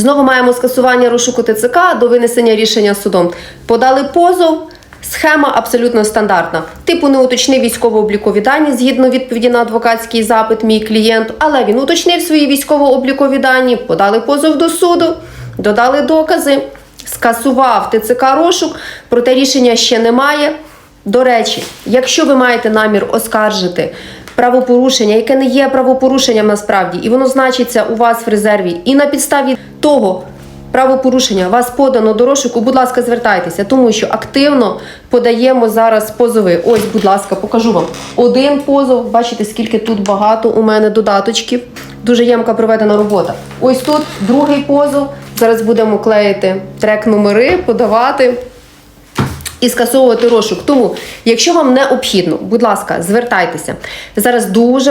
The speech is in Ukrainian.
Знову маємо скасування розшуку ТЦК до винесення рішення судом. Подали позов. Схема абсолютно стандартна. Типу не уточнив військово-облікові дані згідно відповіді на адвокатський запит мій клієнт, але він уточнив свої військово-облікові дані, подали позов до суду, додали докази, скасував ТЦК розшук, проте рішення ще немає. До речі, якщо ви маєте намір оскаржити правопорушення, яке не є правопорушенням насправді, і воно значиться у вас в резерві, і на підставі того правопорушення вас подано до розшуку, будь ласка, звертайтеся, тому що активно подаємо зараз позови. Ось, будь ласка, покажу вам один позов. Бачите, скільки тут багато у мене додаточків. Дуже ємка проведена робота. Ось тут другий позов. Зараз будемо клеїти трек номери, подавати і скасовувати розшук. Тому, якщо вам необхідно, будь ласка, звертайтеся. Зараз дуже